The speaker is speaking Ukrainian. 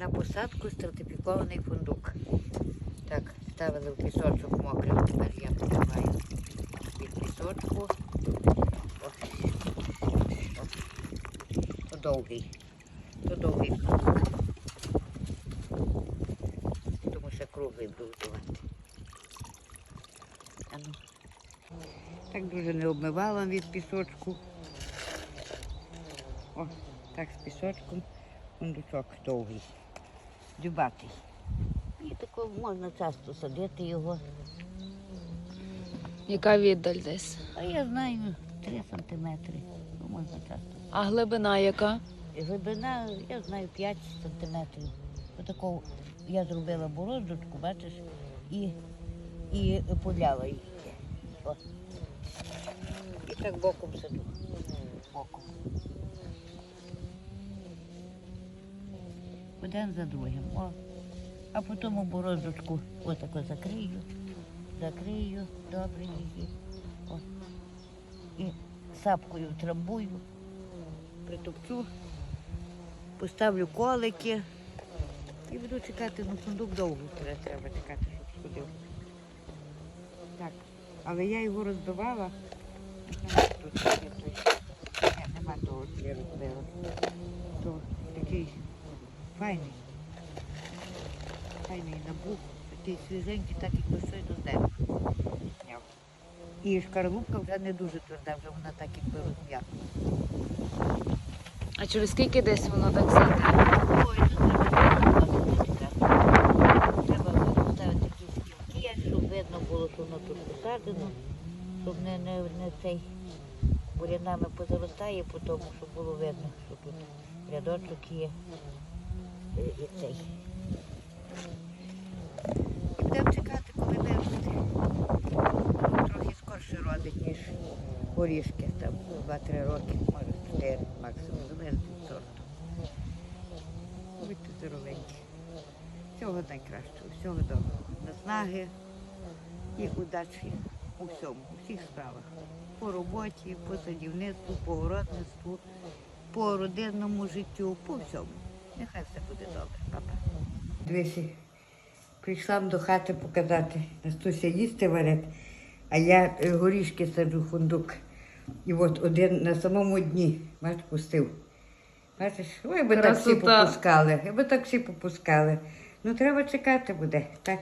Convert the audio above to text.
на посадку стратифікований фундук. Так, ставили в пісочок мокрий, тепер я поливаю від пісочку. То довгий. То довгий фундук. Тому що круглий буду. Ну. Так дуже не обмивала від пісочку. О, так з пісочком фундучок довгий, дюбатий. І тако можна часто садити його. Яка віддаль десь? А я знаю 3 сантиметри. Ну, можна часто. А глибина яка? І глибина, я знаю, 5 сантиметрів. Отаку я зробила бороздочку, бачиш, і, і поляла її. О. І так боком саду. Боком. Один за другим. О. А потім у бороздочку отако закрию, закрию, добре її. О. І сапкою трамбую, притопчу, поставлю колики і буду чекати, ну сундук довго треба чекати, щоб сходив. Так, але я його розбивала. Тут є той. Ні, нема того, що я розбила. То такий файний. Файний набух, такий свіженький, так як щойно з дерева. І шкарлупка вже не дуже тверда, вже вона так якби розм'якла. А через скільки десь воно так сяде? Ой, тут треба. Треба поставити такі стілки, щоб видно було, що воно тут посадено, щоб не, не, не цей бурянами позаростає, по тому, щоб було видно, що тут рядочок є цей. Будемо чекати, коли виросте. Трохи скорше родить, ніж горішки, там 2-3 роки, може 4 максимум, залежить від сорту. Будьте здоровенькі. Всього найкращого, всього доброго. Наснаги і удачі у всьому, у всіх справах. По роботі, по садівництву, по городництву, по родинному життю, по всьому. Нехай все буде добре, папа. Дивися, прийшла до хати показати. Настуся їсти варить, а я е, горішки саджу фундук. І от один на самому дні, бач, пустив. Бачиш, ой, би так всі попускали, би так всі попускали. Ну треба чекати буде. Так